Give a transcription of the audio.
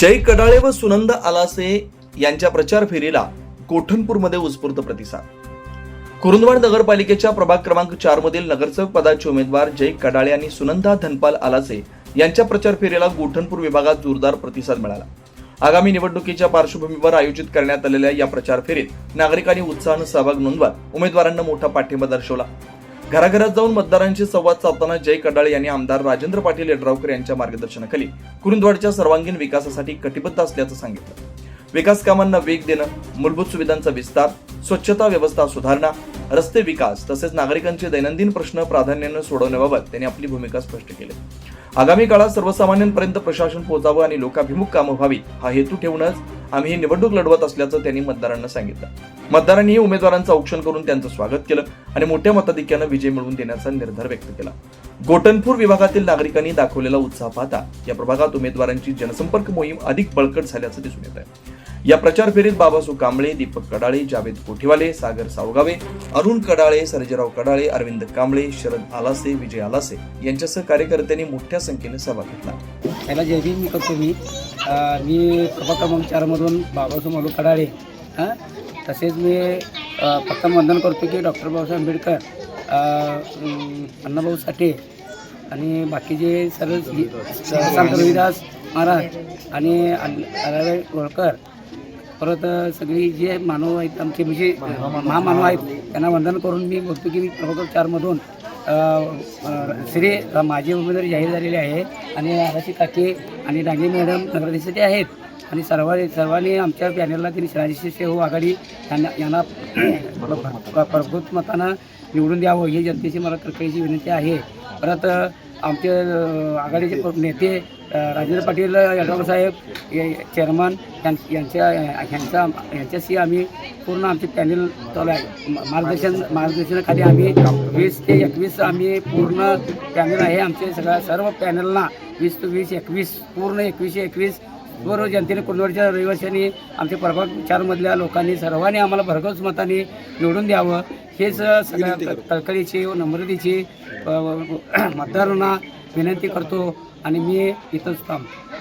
जय कडाळे व सुनंद आलासे यांच्या प्रचार फेरीला कोठणपूरमध्ये उत्स्फूर्त प्रतिसाद. कुरुंदवाड नगरपालिकेच्या प्रभाग क्रमांक चार मधील नगरसेवक पदाचे उमेदवार जय कडाळे आणि सुनंदा धनपाल आलासे यांच्या प्रचार फेरीला गोठणपूर विभागात जोरदार प्रतिसाद मिळाला. आगामी निवडणुकीच्या पार्श्वभूमीवर आयोजित करण्यात आलेल्या या प्रचार फेरीत नागरिकांनी उत्साहानं सहभाग नोंदवत उमेदवारांना मोठा पाठिंबा दर्शवला. घराघरात जाऊन मतदारांशी संवाद साधताना जय कडाळे यांनी आमदार राजेंद्र पाटील यड्रावकर यांच्या मार्गदर्शनाखाली कुरुंदवाडच्या सर्वांगीण विकासासाठी कटिबद्ध असल्याचं सांगितलं. विकास कामांना वेग देणं मूलभूत सुविधांचा विस्तार स्वच्छता व्यवस्था सुधारणा रस्ते विकास तसेच नागरिकांचे दैनंदिन प्रश्न प्राधान्यानं सोडवण्याबाबत त्यांनी आपली भूमिका स्पष्ट केली. आगामी काळात सर्वसामान्यांपर्यंत प्रशासन पोहोचावं आणि लोकाभिमुख कामं व्हावी हा हेतू ठेवूनच आम्ही ही निवडणूक लढवत असल्याचं त्यांनी मतदारांना सांगितलं. मतदारांनीही उमेदवारांचं औक्षण करून त्यांचं स्वागत केलं आणि मोठ्या मताधिक्यानं विजय मिळवून देण्याचा निर्धार व्यक्त केला. गोटनपूर विभागातील नागरिकांनी दाखवलेला उत्साह पाहता या प्रभागात उमेदवारांची जनसंपर्क मोहीम अधिक बळकट झाल्याचं दिसून येत आहे या प्रचार फेरीत बाबासू कांबळे दीपक कडाळे जावेद कोठीवाले सागर सावगावे अरुण कडाळे सर्जेराव कडाळे अरविंद कांबळे शरद आलासे विजय आलासे यांच्यासह कार्यकर्त्यांनी मोठ्या संख्येने सहभाग घेतला. त्याला जय भीम मी करतो मी. मी प्रभाग क्रमांक चारमधून बाबासाहेब मलू कडाळे हां? तसेच मी फक्त वंदन करतो की डॉक्टर बाबासाहेब आंबेडकर अण्णाभाऊ साठे आणि बाकीचे सर्व संत रविदास महाराज आणि अलाराय होळकर परत सगळी जे मानव आहेत आमचे म्हणजे महामानव आहेत त्यांना वंदन करून मी बोलतो की मी प्रभाग चारमधून श्री माझे उमेदवार जाहीर झालेले आहे आणि आराशी काके आणि डांगे मॅडम नगराध्यक्षते आहेत. आणि सर्व सर्वांनी आमच्या पॅनलला त्यांनी राजश्री शेहू आघाडी यांना यांना प- मतानं निवडून द्यावं ही जनतेची मला कळकळीची विनंती आहे. परत आमचे आघाडीचे नेते. राजेंद्र पाटील साहेब हे चेअरमन यांच्या ह्यांचा यांच्याशी आम्ही पूर्ण आमचे पॅनल चालू आहे. मार्गदर्शन मार्गदर्शनाखाली आम्ही वीस ते एकवीस आम्ही पूर्ण पॅनल आहे. आमचे सगळ्या सर्व पॅनलना वीस ते वीस एकवीस पूर्ण एकवीसशे एकवीस सर्व जनतेने कुंडवडच्या रहिवाशांनी आमच्या प्रभाग चारमधल्या लोकांनी सर्वांनी आम्हाला भरघोस मताने निवडून द्यावं. हेच सगळ्या कळकळीची व नम्रतेची मतदारांना विनंती करतो आणि मी इथंच थांबतो.